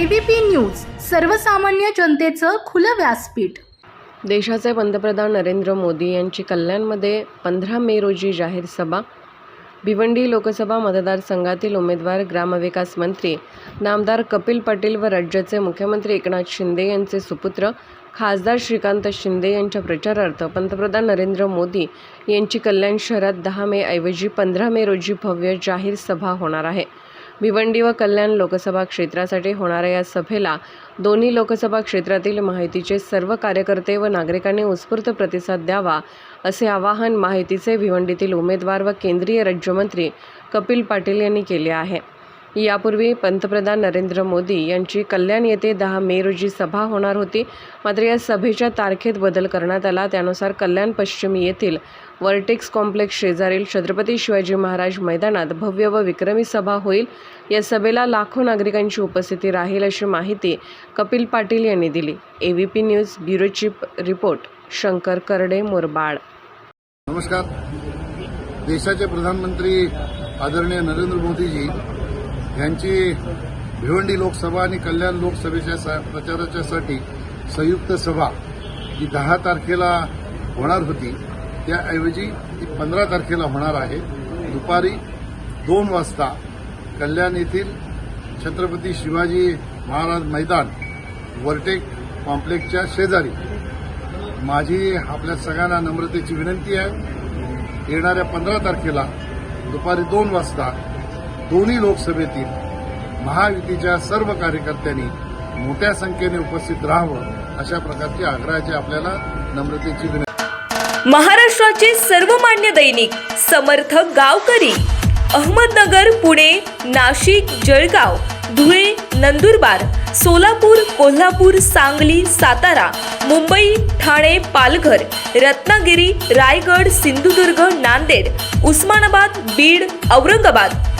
ABP news सर्वसामान्य जनतेचं खुलं व्यासपीठ. देशाचे पंतप्रधान नरेंद्र मोदी यांची कल्याणमध्ये पंधरा मे रोजी जाहीर सभा. भिवंडी लोकसभा मतदारसंघातील उमेदवार ग्रामविकास मंत्री नामदार कपिल पाटील व राज्याचे मुख्यमंत्री एकनाथ शिंदे यांचे सुपुत्र खासदार श्रीकांत शिंदे यांच्या प्रचारार्थ पंतप्रधान नरेंद्र मोदी यांची कल्याण शहरात दहा मे ऐवजी पंधरा मे रोजी भव्य जाहीर सभा होणार आहे. भिवंडी व कल्याण लोकसभा क्षेत्रासाठी होणाऱ्या या सभेला दोन्ही लोकसभा क्षेत्रातील माहितीचे सर्व कार्यकर्ते व नागरिकांनी उत्स्फूर्त प्रतिसाद द्यावा असे आवाहन माहितीचे भिवंडीतील उमेदवार व केंद्रीय राज्यमंत्री कपिल पाटील यांनी केले आहे. यापूर्वी पंतप्रधान नरेंद्र मोदी यांची कल्याण येथे दहा मे रोजी सभा होणार होती. मात्र या सभेच्या तारखेत बदल करण्यात आला. त्यानुसार कल्याण पश्चिमी येथील वर्टेक्स कॉम्प्लेक्स शेजारील छत्रपती शिवाजी महाराज मैदानात भव्य व विक्रमी सभा होईल. या सभेला लाखो नागरिकांची उपस्थिती राहील अशी माहिती कपिल पाटील यांनी दिली. A V P news bureau chief report Shankar Karade Murbad. नमस्कार. देशाचे प्रधानमंत्री आदरणीय नरेंद्र मोदीजी यांची भिवंडी लोकसभा आणि कल्याण लोकसभेच्या सा- प्रचाराच्यासाठी संयुक्त सभा जी दहा तारखेला होणार होती त्याऐवजी ती पंधरा तारखेला होणार आहे. दुपारी दोन वाजता कल्याण येथील छत्रपती शिवाजी महाराज मैदान वर्टेक कॉम्प्लेक्सच्या शेजारी. माझी आपल्या सगळ्यांना नम्रतेची विनंती आहे. येणाऱ्या पंधरा तारखेला दुपारी दोन वाजता दोन्ही लोकसभेतील महायुतीच्या सर्व कार्यकर्त्यांनी मोठ्या संख्येने उपस्थित राहावं अशा प्रकारची आग्रहाची आपल्याला नम्रतेची विनंती महाराष्ट्राचे सर्वमान्य दैनिक समर्थ गावकरी अहमदनगर पुणे नाशिक जळगाव धुळे नंदुरबार सोलापूर कोल्हापूर सांगली सातारा मुंबई ठाणे पालघर रत्नागिरी रायगड सिंधुदुर्ग नांदेड उस्मानाबाद बीड औरंगाबाद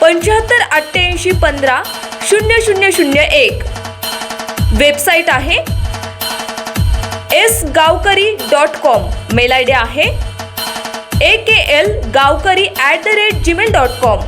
पंच्याहत्तर अठ्ठ्याऐंशी पंधरा शून्य शून्य शून्य एक. वेबसाईट आहे S Gavkari dot com mail I D आहे A K L Gavkari at the rate Gmail dot com